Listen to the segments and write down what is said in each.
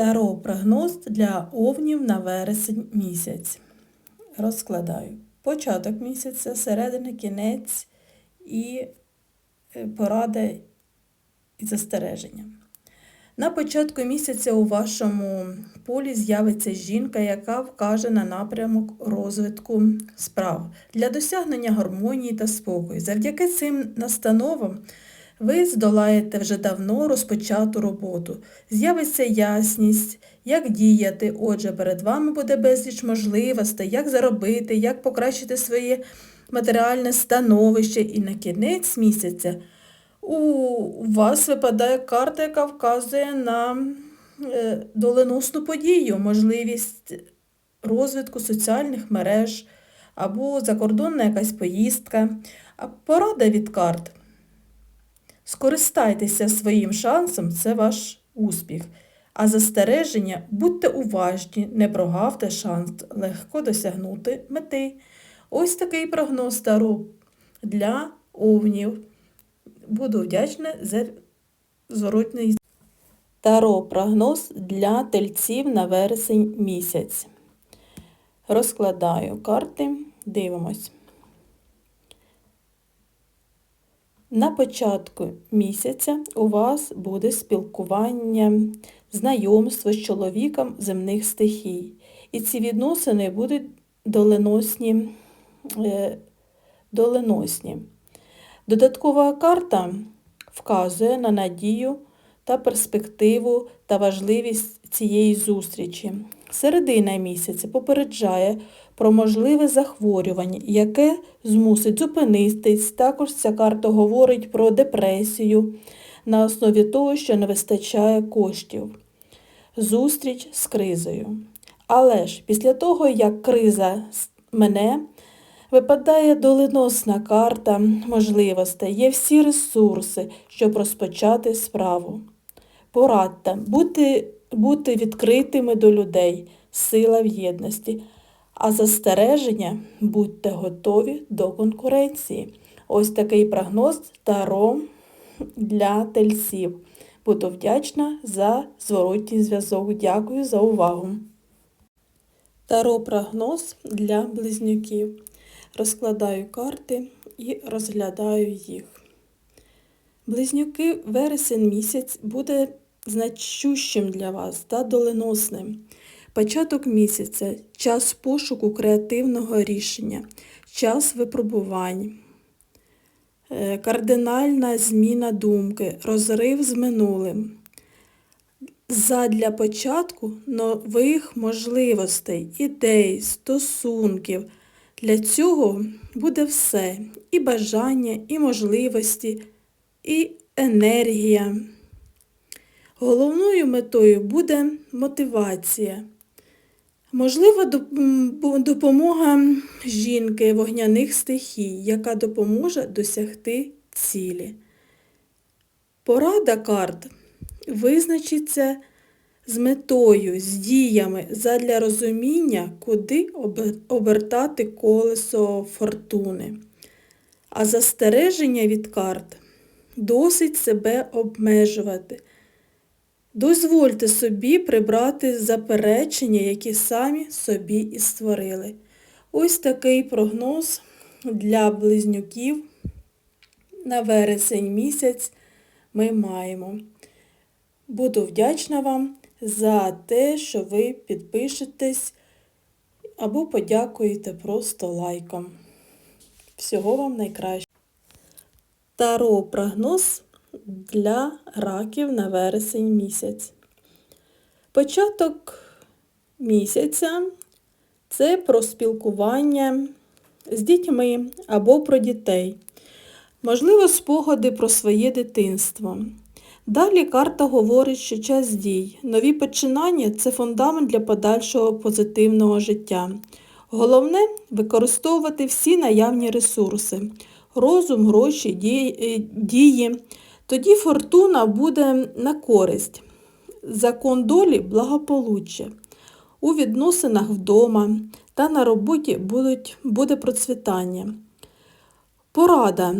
Таро прогноз для овнів на вересень місяць. Розкладаю. Початок місяця, середина, кінець і е, поради і застереження. На початку місяця у вашому полі з'явиться жінка, яка вкаже на напрямок розвитку справ для досягнення гармонії та спокою. Завдяки цим настановам ви здолаєте вже давно розпочату роботу. З'явиться ясність, як діяти. Отже, перед вами буде безліч можливостей, як заробити, як покращити своє матеріальне становище. І на кінець місяця у вас випадає карта, яка вказує на е, доленосну подію, можливість розвитку соціальних мереж або закордонна якась поїздка. Порада від карт. Скористайтеся своїм шансом, це ваш успіх. А застереження будьте уважні, не прогавте шанс легко досягнути мети. Ось такий прогноз Таро для овнів. Буду вдячна за зворотний Таро прогноз для тельців на вересень місяць. Розкладаю карти, дивимось. На початку місяця у вас буде спілкування, знайомство з чоловіком земних стихій. І ці відносини будуть доленосні. е, доленосні. Додаткова карта вказує на надію та перспективу та важливість цієї зустрічі. Середина місяця попереджає про можливе захворювання, яке змусить зупинитись. Також ця карта говорить про депресію на основі того, що не вистачає коштів. Зустріч з кризою. Але ж після того, як криза мене, випадає доленосна карта можливостей, є всі ресурси, щоб розпочати справу. Порадьте бути, бути відкритими до людей, сила в єдності. А застереження будьте готові до конкуренції. Ось такий прогноз Таро для тельців. Буду вдячна за зворотній зв'язок. Дякую за увагу. Таро прогноз для близнюків. Розкладаю карти і розглядаю їх. Близнюки вересень місяць буде значущим для вас та доленосним. Початок місяця час пошуку креативного рішення, час випробувань, е, кардинальна зміна думки, розрив з минулим. Задля початку нових можливостей, ідей, стосунків. Для цього буде все і бажання, і можливості, і енергія. Головною метою буде мотивація. Можлива допомога жінки вогняних стихій, яка допоможе досягти цілі. Порада карт визначиться з метою, з діями задля розуміння, куди обертати колесо фортуни. А застереження від карт досить себе обмежувати. Дозвольте собі прибрати заперечення, які самі собі і створили. Ось такий прогноз для близнюків на вересень місяць ми маємо. Буду вдячна вам за те, що ви підпишетесь або подякуєте просто лайком. Всього вам найкраще. Таро прогноз для раків на вересень місяць. Початок місяця це про спілкування з дітьми або про дітей. Можливо, спогади про своє дитинство. Далі карта говорить, що час дій. Нові починання це фундамент для подальшого позитивного життя. Головне використовувати всі наявні ресурси, розум, гроші, дії. Тоді фортуна буде на користь. Закон долі благополуччя. У відносинах вдома та на роботі будуть, буде процвітання. Порада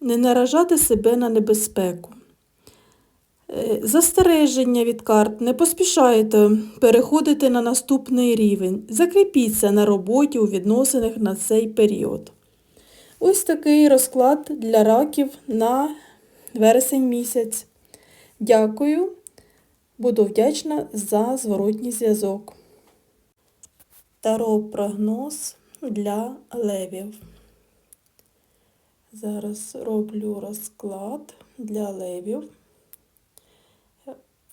не наражати себе на небезпеку. Е, Застереження від карт. Не поспішайте переходити на наступний рівень. Закріпіться на роботі у відносинах на цей період. Ось такий розклад для раків на вересень місяць. Дякую. Буду вдячна за зворотній зв'язок. Таро прогноз для левів. Зараз роблю розклад для левів.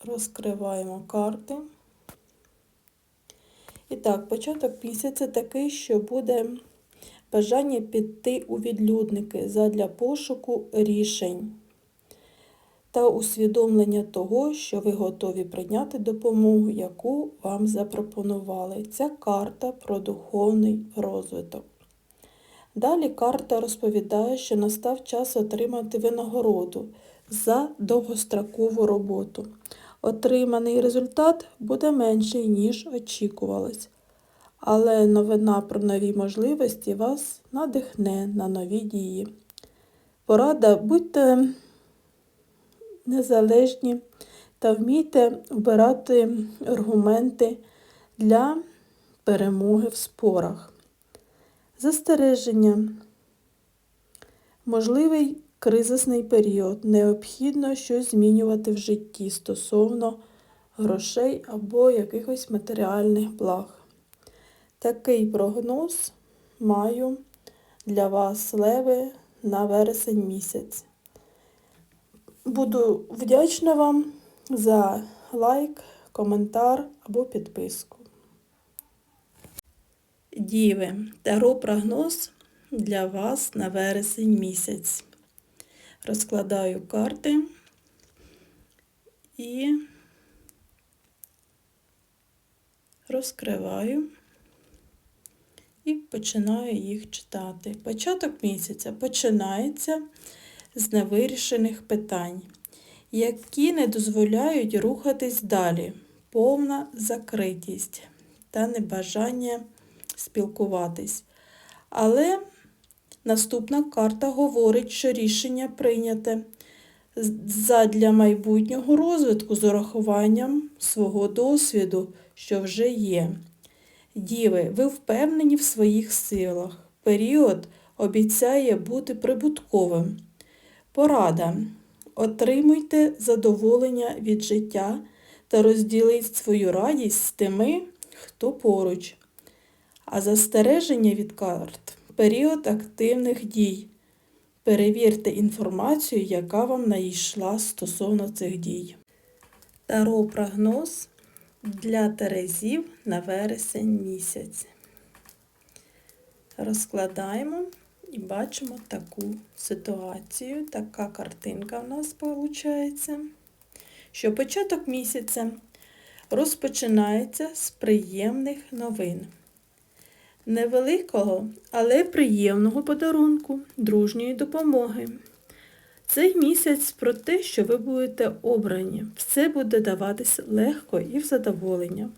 Розкриваємо карти. І так, початок місяця такий, що буде бажання піти у відлюдники задля пошуку рішень та усвідомлення того, що ви готові прийняти допомогу, яку вам запропонували. Ця карта про духовний розвиток. Далі карта розповідає, що настав час отримати винагороду за довгострокову роботу. Отриманий результат буде менший, ніж очікувалось. Але новина про нові можливості вас надихне на нові дії. Порада будьте незалежні та вмійте обирати аргументи для перемоги в спорах. Застереження. Можливий кризисний період. Необхідно щось змінювати в житті стосовно грошей або якихось матеріальних благ. Такий прогноз маю для вас, леви, на вересень місяць. Буду вдячна вам за лайк, коментар або підписку. Діви, таро прогноз для вас на вересень місяць. Розкладаю карти і розкриваю і починаю їх читати. Початок місяця починається з невирішених питань, які не дозволяють рухатись далі, повна закритість та небажання спілкуватись. Але наступна карта говорить, що рішення прийняте задля майбутнього розвитку з урахуванням свого досвіду, що вже є. Діви, ви впевнені в своїх силах. Період обіцяє бути прибутковим. Порада. Отримуйте задоволення від життя та розділіть свою радість з тими, хто поруч. А застереження від карт період активних дій. Перевірте інформацію, яка вам надійшла стосовно цих дій. Таро прогноз для Терезів на вересень місяць. Розкладаємо і бачимо таку ситуацію, така картинка в нас виходить, що початок місяця розпочинається з приємних новин. Невеликого, але приємного подарунку, дружньої допомоги. Цей місяць про те, що ви будете обрані, все буде даватись легко і в задоволення.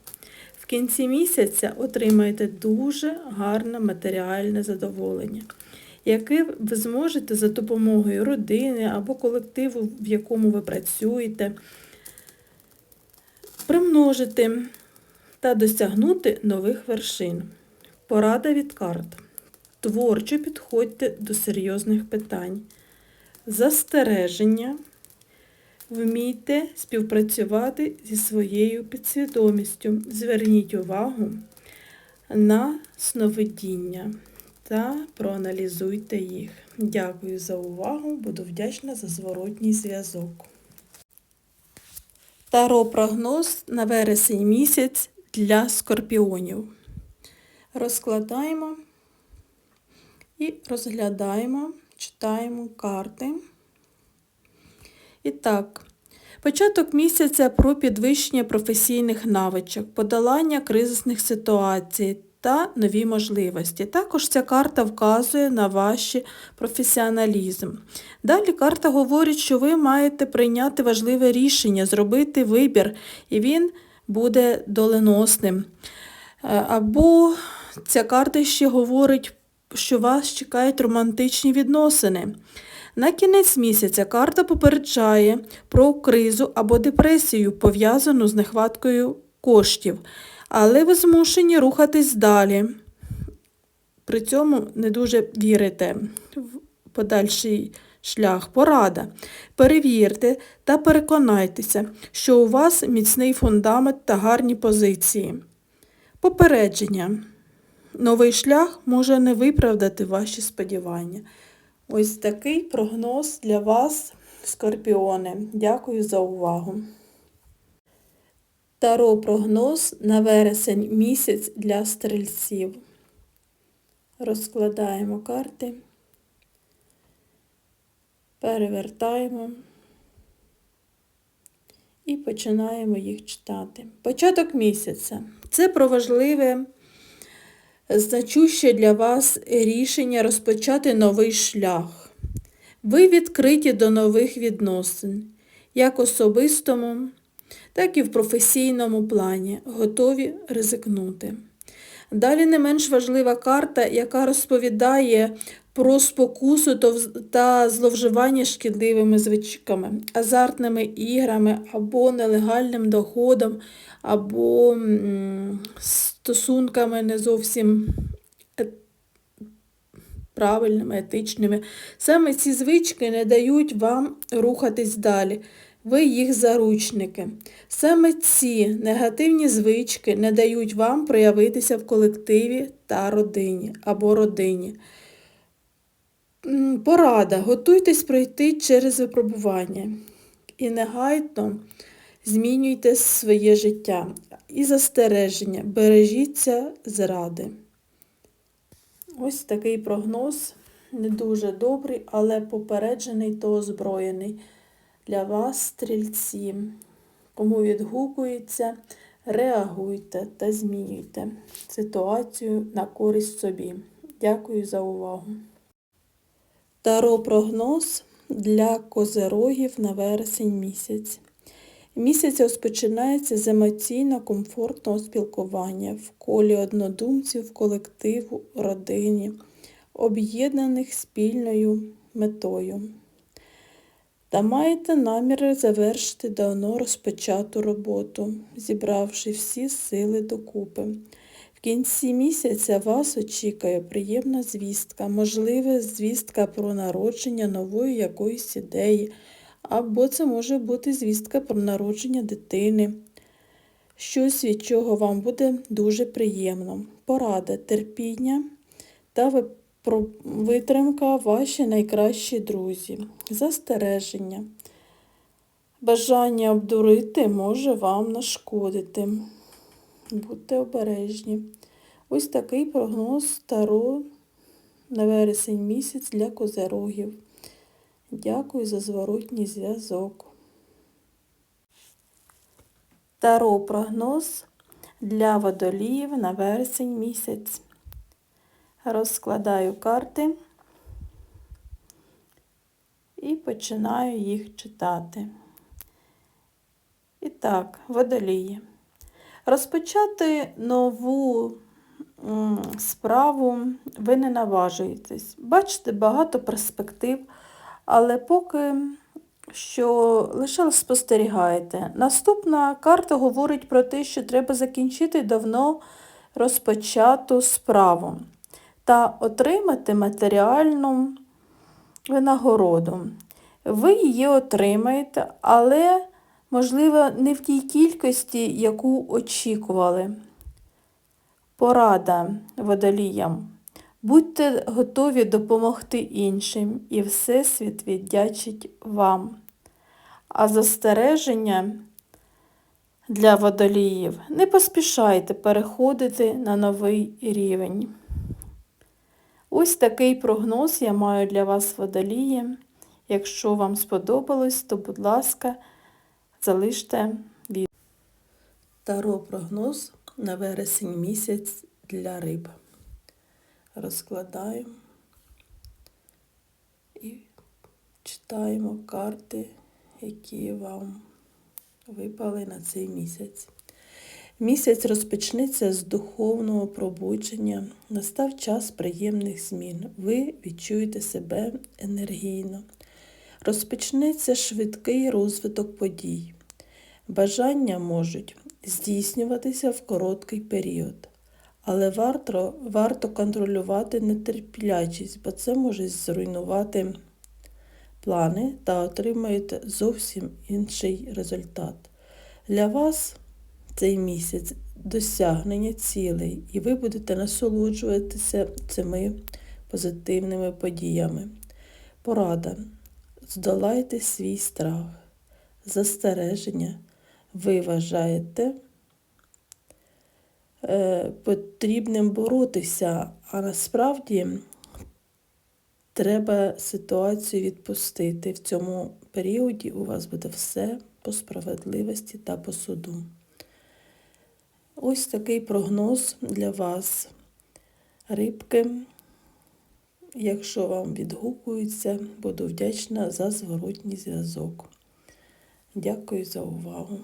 В кінці місяця отримаєте дуже гарне матеріальне задоволення, яке ви зможете за допомогою родини або колективу, в якому ви працюєте, примножити та досягнути нових вершин. Порада від карт. Творчо підходьте до серйозних питань. Застереження. Вмійте співпрацювати зі своєю підсвідомістю. Зверніть увагу на сновидіння та проаналізуйте їх. Дякую за увагу, буду вдячна за зворотній зв'язок. Таро прогноз на вересень місяць для скорпіонів. Розкладаємо і розглядаємо, читаємо карти. І так, початок місяця про підвищення професійних навичок, подолання кризисних ситуацій та нові можливості. Також ця карта вказує на ваш професіоналізм. Далі карта говорить, що ви маєте прийняти важливе рішення, зробити вибір, і він буде доленосним. Е, Або ця карта ще говорить, що вас чекають романтичні відносини. На кінець місяця карта попереджає про кризу або депресію, пов'язану з нехваткою коштів, але ви змушені рухатись далі. При цьому не дуже вірите в подальший шлях. Порада. Перевірте та переконайтеся, що у вас міцний фундамент та гарні позиції. Попередження. Новий шлях може не виправдати ваші сподівання. Ось такий прогноз для вас, скорпіони. Дякую за увагу. Таро прогноз на вересень місяць для стрільців. Розкладаємо карти, перевертаємо і починаємо їх читати. Початок місяця. Це про важливе, значуще для вас рішення розпочати новий шлях. Ви відкриті до нових відносин, як особистому, так і в професійному плані, готові ризикнути. Далі не менш важлива карта, яка розповідає про спокусу та зловживання шкідливими звичками, азартними іграми або нелегальним доходом, або стосунками не зовсім правильними, етичними. Саме ці звички не дають вам рухатись далі. Ви їх заручники. Саме ці негативні звички не дають вам проявитися в колективі та родині або родині. Порада. Готуйтесь пройти через випробування і негайно змінюйте своє життя. І застереження. Бережіться зради. Ось такий прогноз. Не дуже добрий, але попереджений та озброєний для вас, стрільці. Кому відгукується, реагуйте та змінюйте ситуацію на користь собі. Дякую за увагу. Таро прогноз для козерогів на вересень місяць. Місяць розпочинається з емоційно комфортного спілкування в колі однодумців, колективу, родині, об'єднаних спільною метою. Та маєте наміри завершити давно розпочату роботу, зібравши всі сили докупи. В кінці місяця вас очікує приємна звістка, можливе звістка про народження нової якоїсь ідеї, або це може бути звістка про народження дитини. Щось, від чого вам буде дуже приємно. Порада, терпіння та витримка ваші найкращі друзі. Застереження. Бажання обдурити може вам нашкодити. Будьте обережні. Ось такий прогноз Таро на вересень місяць для козерогів. Дякую за зворотній зв'язок. Таро прогноз для водоліїв на вересень місяць. Розкладаю карти і починаю їх читати. І так, водолії. Розпочати нову справу ви не наважуєтесь. Бачите багато перспектив, але поки що лише спостерігаєте. Наступна карта говорить про те, що треба закінчити давно розпочату справу та отримати матеріальну винагороду. Ви її отримаєте, але, можливо, не в тій кількості, яку очікували. Порада водоліям. Будьте готові допомогти іншим, і Всесвіт віддячить вам. А застереження для водоліїв не поспішайте переходити на новий рівень. Ось такий прогноз я маю для вас водолії. Якщо вам сподобалось, то, будь ласка, залиште від. Таро прогноз на вересень місяць для риб. Розкладаємо і читаємо карти, які вам випали на цей місяць. Місяць розпочнеться з духовного пробудження. Настав час приємних змін. Ви відчуєте себе енергійно. Розпочнеться швидкий розвиток подій. Бажання можуть здійснюватися в короткий період, але варто, варто контролювати нетерплячість, бо це може зруйнувати плани та отримаєте зовсім інший результат. Для вас цей місяць досягнення цілей, і ви будете насолоджуватися цими позитивними подіями. Порада. Здолайте свій страх, застереження. Ви вважаєте е, потрібним боротися, а насправді треба ситуацію відпустити. В цьому періоді у вас буде все по справедливості та по суду. Ось такий прогноз для вас, рибки. Якщо вам відгукується, буду вдячна за зворотній зв'язок. Дякую за увагу.